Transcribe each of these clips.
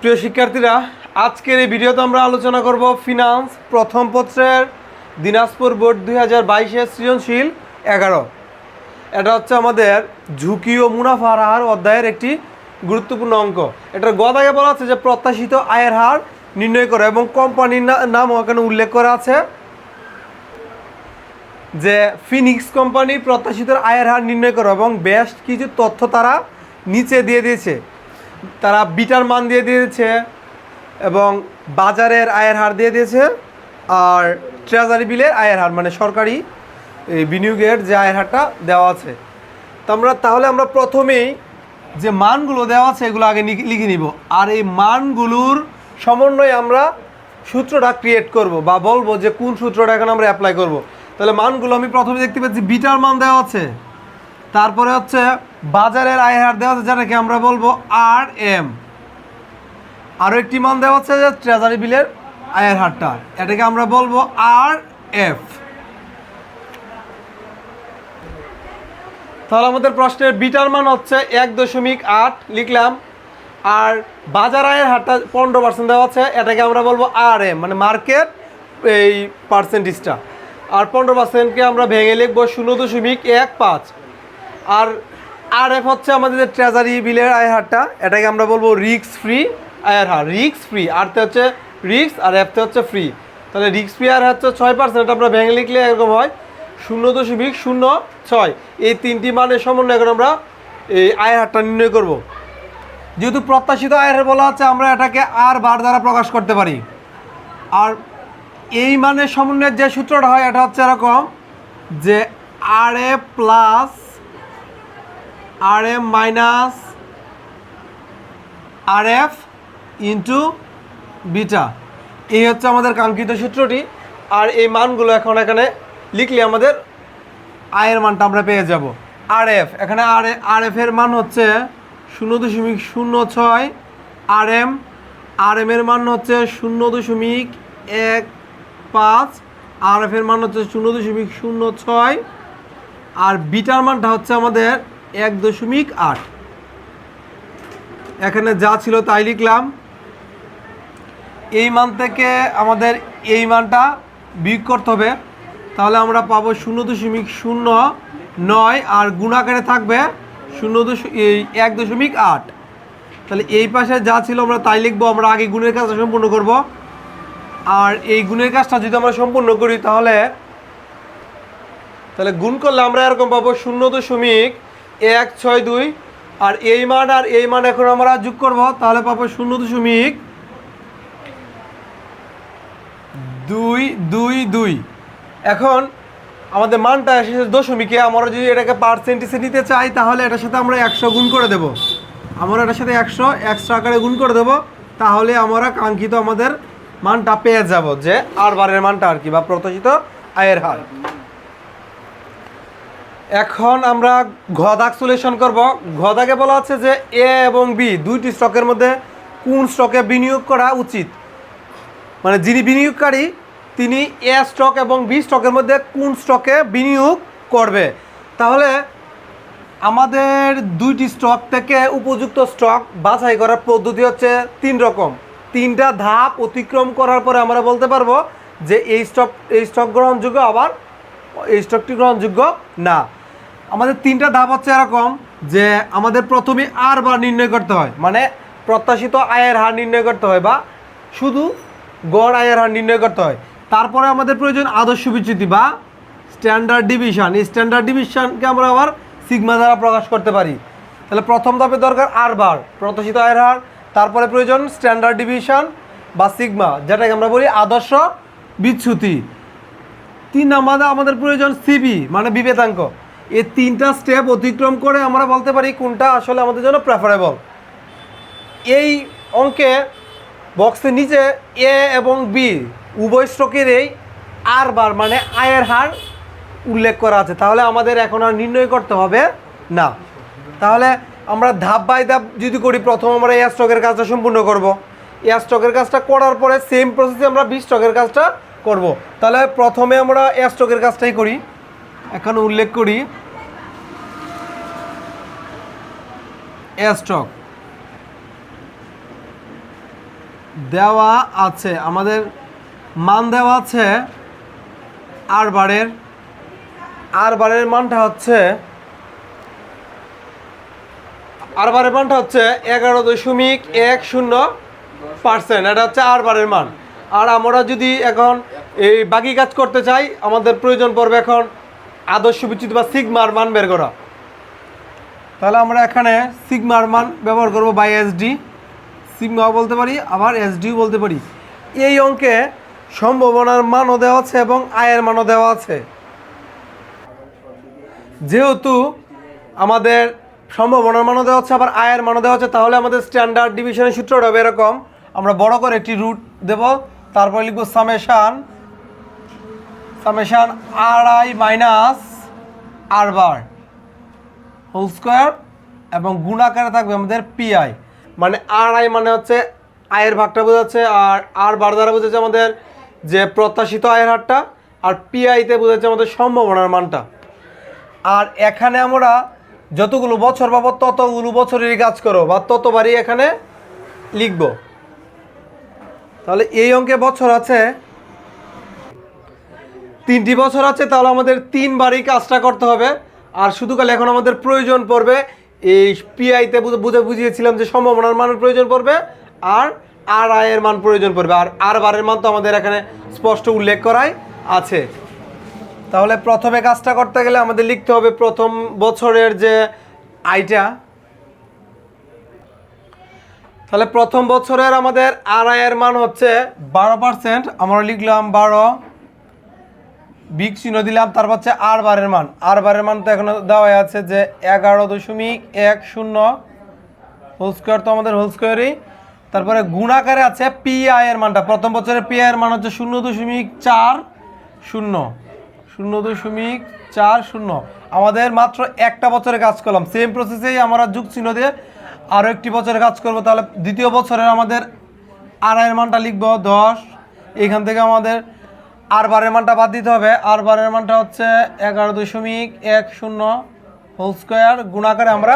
প্রিয় শিক্ষার্থীরা, আজকের এই ভিডিওতে আমরা আলোচনা করব ফিনান্স প্রথম পত্রের দিনাজপুর বোর্ড দুই হাজার বাইশের সৃজনশীল এগারো। এটা হচ্ছে আমাদের ঝুঁকি ও মুনাফার হার অধ্যায়ের একটি গুরুত্বপূর্ণ অঙ্ক। এটার গদাকে বলা আছে যে প্রত্যাশিত আয়ের হার নির্ণয় করে এবং কোম্পানির না- নামও এখানে উল্লেখ করা আছে যে ফিনিক্স কোম্পানি প্রত্যাশিত আয়ের হার নির্ণয় করে এবং বেশ কিছু তথ্য তারা নিচে দিয়ে দিয়েছে। তারা বিটার মান দিয়ে দিয়েছে এবং বাজারের আয়ের হার দিয়ে দিয়েছে আর ট্রেজারি বিলের আয়ের হার মানে সরকারি এই বিনিয়োগের যে আয়ের হারটা দেওয়া আছে। তো আমরা, তাহলে আমরা প্রথমেই যে মানগুলো দেওয়া আছে, এগুলো আগে লিখে নিব। আর এই মানগুলোর সমন্বয়ে আমরা সূত্রটা ক্রিয়েট করব বা বলব যে কোন সূত্রটা এখন আমরা অ্যাপ্লাই করব। তাহলে মানগুলো আমি প্রথমে দেখতে পাচ্ছি, বিটার মান দেওয়া আছে। তারপরে হচ্ছে বাজারের আয়ের হার দেওয়া আছে, যেটাকে আমরা বলব আর এম আরও একটি মান দেওয়া আছে যে ট্রেজারি বিলের আয়ের হারটা, এটাকে আমরা বলব আর এফ তাহলে আমাদের প্রশ্নের বিটার মান হচ্ছে এক দশমিক আট লিখলাম, আর বাজার আয়ের হারটা পনেরো পার্সেন্ট দেওয়া আছে, এটাকে আমরা বলব আর এম মানে মার্কেট এই পার্সেন্টেজটা আর পনেরো পার্সেন্টকে আমরা ভেঙে লিখব শূন্য দশমিক এক পাঁচ। আর আর এফ হচ্ছে আমাদের যে ট্রেজারি বিলের আয় হারটা এটাকে আমরা বলব রিক্স ফ্রি আয়ের হার রিক্স ফ্রি আরতে হচ্ছে রিক্স আর এফতে হচ্ছে ফ্রি তাহলে রিক্স ফ্রি আর হচ্ছে ছয় পার্সেন্ট এটা আমরা ভেঙে লিখলে এরকম হয়, শূন্য দশমিক শূন্য ছয়। এই তিনটি মানের সমন্বয় করে আমরা এই আয়ের হারটা নির্ণয় করব। যেহেতু প্রত্যাশিত আয়ের হার বলা হচ্ছে আমরা এটাকে আর বার দ্বারা প্রকাশ করতে পারি। আর এই মানের সমন্বয়ের যে সূত্রটা হয়, এটা হচ্ছে এরকম যে R A plus R M minus R F into beta এই হচ্ছে আমাদের কাঙ্ক্ষিত সূত্রটি। আর এই মানগুলো এখন এখানে লিখলে আমাদের আয়ের মানটা আমরা পেয়ে যাব। আর এফ এখানে আর আর এফ এর মান হচ্ছে শূন্য দশমিক শূন্য ছয়। আর এম আর এম এর মান হচ্ছে শূন্য দশমিক এক পাঁচ। আর এফ এর মান হচ্ছে শূন্য দশমিক শূন্য ছয়। আর বিটার মানটা হচ্ছে আমাদের এক দশমিক আট। এখানে যা ছিল তাই লিখলাম। এই মান থেকে আমাদের এই মানটা বিয়োগ করতে হবে। তাহলে আমরা পাবো শূন্য দশমিক শূন্য নয় আর গুণাকারে থাকবে শূন্য এই এক দশমিক আট। তাহলে এই পাশে যা ছিল আমরা তাই লিখব, আমরা আগে গুণের কাজটা সম্পূর্ণ করব। আর এই গুণের কাজটা যদি আমরা সম্পূর্ণ করি তাহলে তাহলে গুণ করলে আমরা এরকম পাবো শূন্য দশমিক এক, ছয়, দুই। আর এই মান আর এই মান এখন আমরা যোগ করব, তাহলে পাবো শূন্য দশমিক দুই দুই দুই। এখন আমাদের মানটা এসেছে দশমিকে, আমরা যদি এটাকে পার্সেন্টেজে নিতে চাই, তাহলে এটার সাথে আমরা একশো গুণ করে দেব। আমরা এটার সাথে একশো একশো আকারে গুণ করে দেব, তাহলে আমরা কাঙ্ক্ষিত আমাদের মানটা পেয়ে যাব, যে আর বারের মানটা আর কি, বা প্রত্যাশিত আয়ের হার। এখন আমরা ঘদাক সলিউশন করব। ঘদাকে বলা হচ্ছে যে এ এবং বি দুইটি স্টকের মধ্যে কোন স্টকে বিনিয়োগ করা উচিত? মানে যিনি বিনিয়োগকারী, তিনি এ স্টক এবং বি স্টকের মধ্যে কোন স্টকে বিনিয়োগ করবে? তাহলে আমাদের দুইটি স্টক থেকে উপযুক্ত স্টক বাছাই করার পদ্ধতি হচ্ছে তিন রকম। তিনটা ধাপ অতিক্রম করার পরে আমরা বলতে পারব যে এই স্টক এই স্টক গ্রহণযোগ্য আবার, এই স্টকটি গ্রহণযোগ্য না। আমাদের তিনটা ধাপ হচ্ছে এরকম যে আমাদের প্রথমে আর বার নির্ণয় করতে হয়। মানে প্রত্যাশিত আয়ের হার নির্ণয় করতে হয় বা শুধু গড় আয়ের হার নির্ণয় করতে হয়। তারপরে আমাদের প্রয়োজন আদর্শ বিচ্যুতি বা স্ট্যান্ডার্ড ডিভিশন স্ট্যান্ডার্ড ডিভিশনকে আমরা আবার সিগমা দ্বারা প্রকাশ করতে পারি। তাহলে প্রথম ধাপে দরকার আর বার, প্রত্যাশিত আয়ের হার, তারপরে প্রয়োজন স্ট্যান্ডার্ড ডিভিশন বা সিগমা যেটাকে আমরা বলি আদর্শ বিচ্যুতি। তিন নাম্বারে আমাদের প্রয়োজন সিবি মানে বিবেতাঙ্ক এই তিনটা স্টেপ অতিক্রম করে আমরা বলতে পারি কোনটা আসলে আমাদের জন্য প্রেফারেবল এই অঙ্কে বক্সের নিচে এ এবং বি উভয় স্টকেরই আর বার মানে আয়ের হার উল্লেখ করা আছে। তাহলে আমাদের এখন আর নির্ণয় করতে হবে না। তাহলে আমরা ধাপ বাই ধাপ যদি করি, প্রথম আমরা এয়ার স্টকের কাজটা সম্পূর্ণ করব। এয়ার স্টকের কাজটা করার পরে সেম প্রসেসে আমরা বি স্টকের কাজটা করব। তাহলে প্রথমে আমরা এয়ার স্টকের কাজটাই করি। এখন উল্লেখ করি স্টক দেওয়া আছে, আমাদের মান দেওয়া আছে আর বারের। আর বারের মানটা হচ্ছে আর বারের মানটা হচ্ছে এগারো দশমিক এক শূন্য পার্সেন্ট এটা হচ্ছে আর বারের মান। আর আমরা যদি এখন এই বাকি কাজ করতে চাই, আমাদের প্রয়োজন পড়বে এখন আদর্শ বিচ্যুতি বা সিগমার মান বের করা। তাহলে আমরা এখানে সিগমার মান ব্যবহার করব বাই এসডি সিগমাও বলতে পারি, আবার এসডিও বলতে পারি। এই অঙ্কে সম্ভাবনার মানও দেওয়া আছে এবং আয়ের মানও দেওয়া আছে। যেহেতু আমাদের সম্ভাবনার মানও দেওয়া হচ্ছে আবার আয়ের মানও দেওয়া হচ্ছে তাহলে আমাদের স্ট্যান্ডার্ড ডিভিশনের সূত্রটা হবে এরকম। আমরা বড় করে একটি রুট দেব, তারপরে লিখব summation summation R I minus R bar whole square এবং গুণাকারে থাকবে আমাদের পিআই মানে আর আই মানে হচ্ছে আয়ের ভাগটা বোঝাচ্ছে আর আর বার দ্বারা বোঝাচ্ছে আমাদের যে প্রত্যাশিত আয়ের হারটা আর পিআইতে বোঝাচ্ছে আমাদের সম্ভাবনার মানটা। আর এখানে আমরা যতগুলো বছর পাবো, ততগুলো বছরেরই কাজ করো বা ততবারই এখানে লিখব। তাহলে এই অঙ্কে বছর আছে, তিনটি বছর আছে, তাহলে আমাদের তিনবারই কাজটা করতে হবে। আর শুধু কালে এখন আমাদের প্রয়োজন পড়বে, এই পিআইতে বুঝে বুঝিয়েছিলাম যে সম্ভাবনার মানের প্রয়োজন পড়বে আর আর আয়ের মান প্রয়োজন পড়বে। আর আর বারের মান তো আমাদের এখানে স্পষ্ট উল্লেখ করাই আছে। তাহলে প্রথমে কাজটা করতে গেলে আমাদের লিখতে হবে প্রথম বছরের যে আয়টা। তাহলে প্রথম বছরের আমাদের আর আয়ের মান হচ্ছে বারো পার্সেন্ট আমরা লিখলাম বারো বিগ চিহ্ন দিলাম তারপর হচ্ছে আর বারের মান। আর বারের মান তো এখনও দেওয়া আছে যে এগারো দশমিক এক শূন্য হোল স্কোয়ার তো আমাদের হোল স্কোয়ারই তারপরে গুণাকারে আছে পি আয়ের মানটা। প্রথম বছরের পি এর মান হচ্ছে শূন্য দশমিক চার শূন্য। শূন্য দশমিক চার শূন্য। আমাদের মাত্র একটা বছরে কাজ করলাম। সেম প্রসেসেই আমরা যুগ চিহ্ন দিয়ে আরও একটি বছরে কাজ করব। তাহলে দ্বিতীয় বছরের আমাদের আর আয়ের মানটা লিখব দশ। এখান থেকে আমাদের আর বারের মানটা বাদ দিতে হবে। আর বারের মানটা হচ্ছে এগারো দশমিক এক শূন্য হোল স্কোয়ার। গুণাকারে আমরা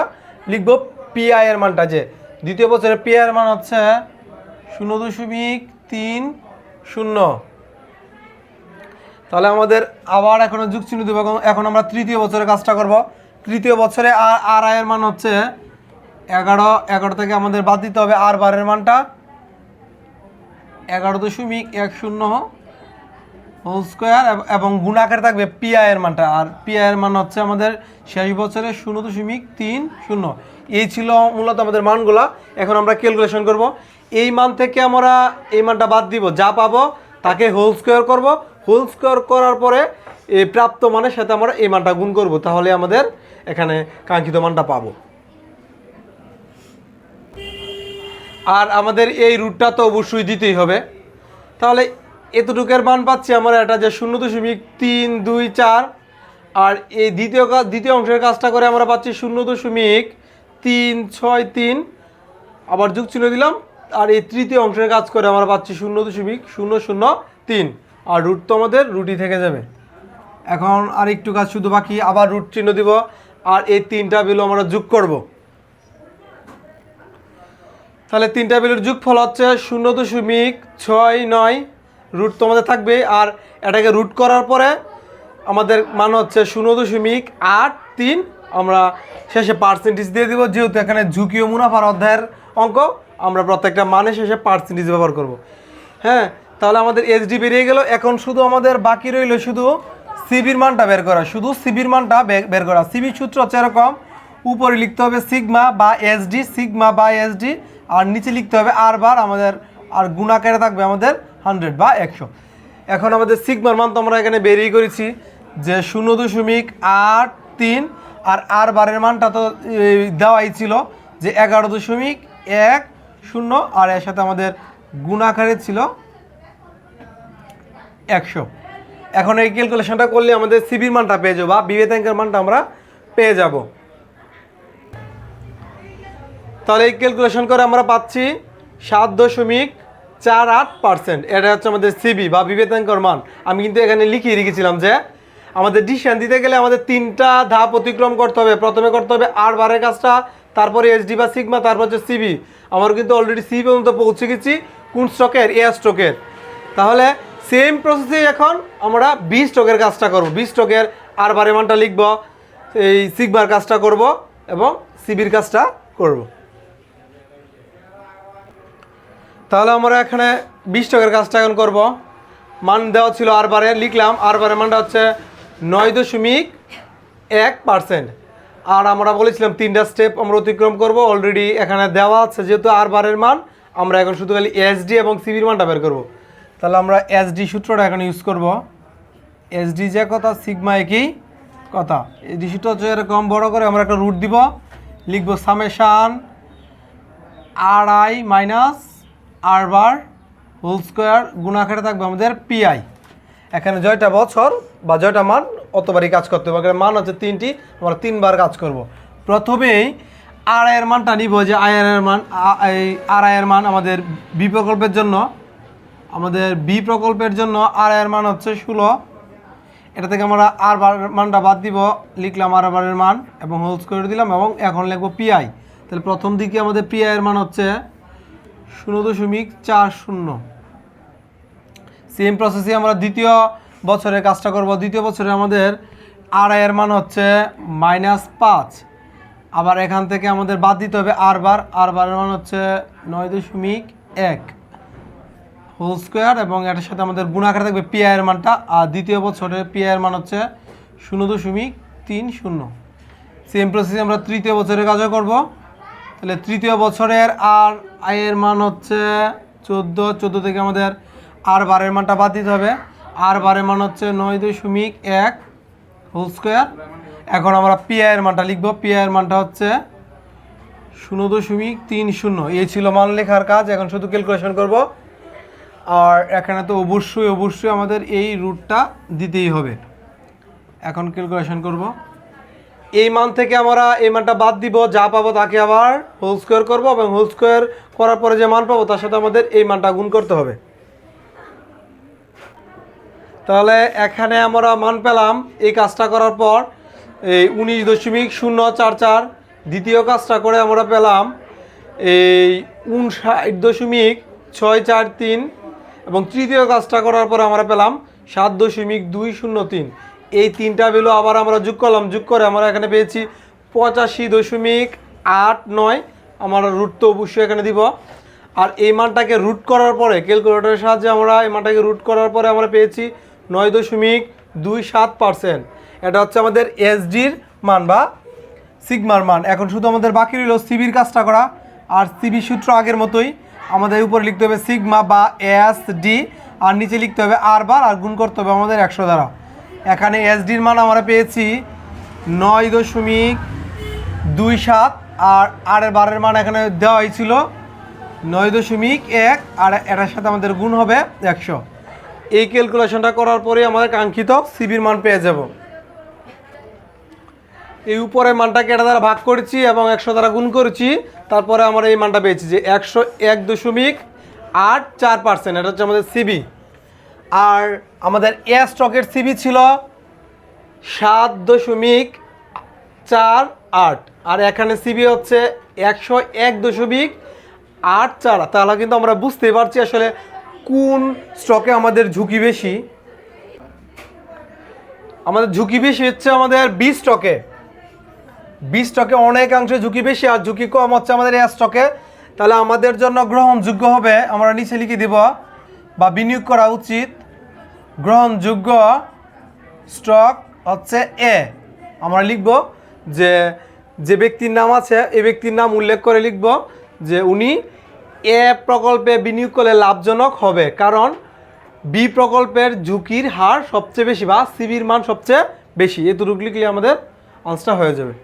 লিখব পিআই এর মানটা যে। দ্বিতীয় বছরের পিআই এর মান হচ্ছে শূন্য দশমিক তিন শূন্য। তাহলে আমাদের আবার এখন যুগ চিহ্ন দেবো এখন আমরা তৃতীয় বছরে কাজটা করব। তৃতীয় বছরে আর আর আয়ের মান হচ্ছে এগারো। এগারো থেকে আমাদের বাদ দিতে হবে। আর বারের মানটা এগারো দশমিক এক শূন্য হোল স্কোয়ার এবং গুণাকারে থাকবে পিআই এর মানটা। আর পিআই এর মান হচ্ছে আমাদের শেষ বছরে শূন্য দশমিক তিন শূন্য। এই ছিল মূলত আমাদের মানগুলা। এখন আমরা ক্যালকুলেশন করব। এই মান থেকে আমরা এই মানটা বাদ দিব। যা পাবো তাকে হোল স্কোয়ার করব। হোল স্কোয়ার করার পরে এই প্রাপ্ত মানের সাথে আমরা এই মানটা গুণ করব। তাহলে আমাদের এখানে কাঙ্ক্ষিত মানটা পাবো। আর আমাদের এই রুটটা তো অবশ্যই দিতেই হবে। তাহলে এতটুকের মান পাচ্ছি আমরা এটা যে শূন্য দশমিক তিন দুই চার। আর এই দ্বিতীয় কাজ দ্বিতীয় অংশের কাজটা করে আমরা পাচ্ছি শূন্য দশমিক তিন ছয় তিন। আবার যুগ চিহ্ন দিলাম। আর এই তৃতীয় অংশের কাজ করে আমরা পাচ্ছি শূন্য দশমিক শূন্য শূন্য তিন। আর রুট তো আমাদের রুটি থেকে যাবে। এখন আর একটু কাজ শুধু বাকি, আবার রুট চিহ্ন দিব। আর এই তিনটা বিলও আমরা যোগ করব। তাহলে তিনটা বিলের যোগফল হচ্ছে শূন্য দশমিক ছয় নয়। রুট তোমাদের থাকবে আর এটাকে রুট করার পরে আমাদের মান হচ্ছে শূন্য দশমিক আট তিন। আমরা শেষে পার্সেন্টেজ দিয়ে দেবো, যেহেতু এখানে ঝুঁকি ও মুনাফার অধ্যায়ের অঙ্ক, আমরা প্রত্যেকটা মানে শেষে পার্সেন্টেজ ব্যবহার করব। হ্যাঁ তাহলে আমাদের এইচডি বেরিয়ে গেল। এখন শুধু আমাদের বাকি রইল শুধু সিবির মানটা বের করা। শুধু সিবির মানটা বের করা। সিবির সূত্র হচ্ছে এরকম, উপরে লিখতে হবে সিগমা বা এসডি সিগমা বা এসডি আর নিচে লিখতে হবে আর বার আমাদের আর গুণাকারে থাকবে আমাদের হান্ড্রেড বা একশো। এখন আমাদের সিগমার মান তো আমরা এখানে বেরিয়ে করেছি যে শূন্য দশমিক আট তিন, আর আর বারের মানটা তো দেওয়াই ছিল যে এগারো দশমিক এক শূন্য, আর এর সাথে আমাদের গুণাকারে ছিল একশো। এখন এই ক্যালকুলেশনটা করলে আমাদের সিবির মানটা পেয়ে যাব, বা বিবেতাঙ্কের মানটা আমরা পেয়ে যাব। তাহলে এই ক্যালকুলেশন করে আমরা পাচ্ছি সাত দশমিক চার আট পার্সেন্ট এটা হচ্ছে আমাদের সিবি বা বিবেতাঙ্কর মান। আমি কিন্তু এখানে লিখিয়ে রেখেছিলাম যে, আমাদের ডিসিশন দিতে গেলে আমাদের তিনটা ধাপ অতিক্রম করতে হবে। প্রথমে করতে হবে আর বারের কাজটা, তারপরে এসডি বা সিগমা তারপর হচ্ছে সিবি আমার কিন্তু অলরেডি সি পর্যন্ত পৌঁছে গেছি কোন স্টকের এ স্টকের তাহলে সেম প্রসেসে এখন আমরা বি স্টকের কাজটা করব। বি স্টকের আর বারে মানটা লিখব, এই সিগমার কাজটা করব এবং সিবির কাজটা করব। তাহলে আমরা এখানে বিশ টাকার কাজটা এখন করব। মান দেওয়া ছিল আর বারে লিখলাম আর বারে মানটা হচ্ছে নয় দশমিক এক পার্সেন্ট। আর আমরা বলেছিলাম তিনটা স্টেপ আমরা অতিক্রম করব অলরেডি এখানে দেওয়া আছে যেহেতু আর বারের মান, আমরা এখন শুধু খালি এসডি এবং সিবির মানটা বের করব। তাহলে আমরা এসডি সূত্রটা এখন ইউজ করব। এসডি যে কথা সিগমা একই কথা। এসডি সূত্র হচ্ছে এরকম বড় করে আমরা একটা রুট দিব, লিখব summation R I minus R bar whole square গুণাকারে থাকবে আমাদের পিআই এখানে জয়টা বছর বা জয়টা মান অতবারই কাজ করতে হবে। এখানে মান হচ্ছে তিনটি, আমরা তিনবার কাজ করব। প্রথমেই আর আয়ের মানটা নিব যে আয়ের মান আর আয়ের মান আমাদের বি প্রকল্পের জন্য, আমাদের বি প্রকল্পের জন্য আর আয়ের মান হচ্ছে ষোলো। এটা থেকে আমরা আর বার মানটা বাদ দিব, লিখলাম আর বারের মান এবং হোল স্কোয়ার দিলাম এবং এখন লিখব পিআই তাহলে প্রথম দিকে আমাদের পিআই এর মান হচ্ছে শূন্য দশমিক চার শূন্য। সেম প্রসেসে আমরা দ্বিতীয় বছরের কাজটা করব। দ্বিতীয় বছরে আমাদের আর এর মান হচ্ছে মাইনাস পাঁচ। আবার এখান থেকে আমাদের বাদ দিতে হবে আর বার আর বারের মান হচ্ছে নয় দশমিক এক। হোল স্কোয়ার এবং এটার সাথে আমাদের গুণাকার থাকবে পি এর মানটা। আর দ্বিতীয় বছরে পি এর মান হচ্ছে শূন্য দশমিক তিন শূন্য। সেম প্রসেসে আমরা তৃতীয় বছরের কাজও করব। তাহলে তৃতীয় বছরের আর আয়ের মান হচ্ছে চোদ্দ চোদ্দ থেকে আমাদের আর বারের মানটা বাদ দিতে হবে। আর বারের মান হচ্ছে নয় দশমিক এক হোল স্কোয়ার। এখন আমরা পিআইয়ের মানটা লিখব। পিআইয়ের মানটা হচ্ছে শূন্য দশমিক তিন শূন্য। এই ছিল মান লেখার কাজ। এখন শুধু ক্যালকুলেশন করব। আর এখানে তো অবশ্যই অবশ্যই আমাদের এই রুটটা দিতেই হবে। এখন ক্যালকুলেশন করব। এই মান থেকে আমরা এই মানটা বাদ দিব, যা পাবো তাকে আবার হোল স্কোয়ার করব এবং হোল স্কোয়ার করার পরে যে মান পাবো তার সাথে আমাদের এই মানটা গুণ করতে হবে। তাহলে এখানে আমরা মান পেলাম, এই কাজটা করার পর এই উনিশ দশমিক শূন্য চার চার দ্বিতীয় কাজটা করে আমরা পেলাম এই উনষাট দশমিক ছয় চার তিন এবং তৃতীয় কাজটা করার পর আমরা পেলাম সাত দশমিক দুই শূন্য তিন। এই তিনটা ভ্যালু আবার আমরা যোগ করলাম, যোগ করে আমরা এখানে পেয়েছি পঁচাশি দশমিক আট নয়। আমরা রুট তো অবশ্যই এখানে দিব। আর এই মানটাকে রুট করার পরে ক্যালকুলেটরের সাহায্যে আমরা এই মানটাকে রুট করার পরে আমরা পেয়েছি নয় দশমিক দুই সাত পার্সেন্ট। এটা হচ্ছে আমাদের এসডির মান বা সিগমার মান। এখন শুধু আমাদের বাকি রইল সিবির কাজটা করা। আর সিবি সূত্র আগের মতোই আমাদের উপরে লিখতে হবে সিগমা বা এস ডি আর নিচে লিখতে হবে আর বার আর গুণ করতে হবে আমাদের একশো দ্বারা। এখানে এসডির মান আমরা পেয়েছি নয় দশমিক দুই সাত, আর আরের বারের মান এখানে দেওয়া হয়েছিল নয় দশমিক এক, আর এটার সাথে আমাদের গুণ হবে একশো। এই ক্যালকুলেশনটা করার পরে আমাদের কাঙ্ক্ষিত সিবির মান পেয়ে যাব। এই উপরে মানটাকে এটা দ্বারা ভাগ করেছি এবং একশো দ্বারা গুণ করেছি, তারপরে আমরা এই মানটা পেয়েছি যে একশো এক দশমিক আট চার পার্সেন্ট এটা হচ্ছে আমাদের সিবি আর আমাদের এ স্টকের সিবি ছিল সাত দশমিক চার আট। আর এখানে সিবি হচ্ছে একশো এক দশমিক আট চার তাহলে কিন্তু আমরা বুঝতে পারছি আসলে কোন স্টকে আমাদের ঝুঁকি বেশি। আমাদের ঝুঁকি বেশি হচ্ছে আমাদের বি স্টকে। বি স্টকে অনেকাংশে ঝুঁকি বেশি আর ঝুঁকি কম হচ্ছে আমাদের এ স্টকে তাহলে আমাদের জন্য গ্রহণযোগ্য হবে। আমরা নিচে লিখে দিব বা বিনিয়োগ করা উচিত। গ্রহণযোগ্য স্টক হচ্ছে এ আমরা লিখব যে যে ব্যক্তির নাম আছে এ ব্যক্তির নাম উল্লেখ করে লিখব যে উনি এ প্রকল্পে বিনিয়োগ করলে লাভজনক হবে, কারণ বি প্রকল্পের ঝুঁকির হার সবচেয়ে বেশি বা সিবির মান সবচেয়ে বেশি। এতটুকু লিখলে আমাদের আনসারটা হয়ে যাবে।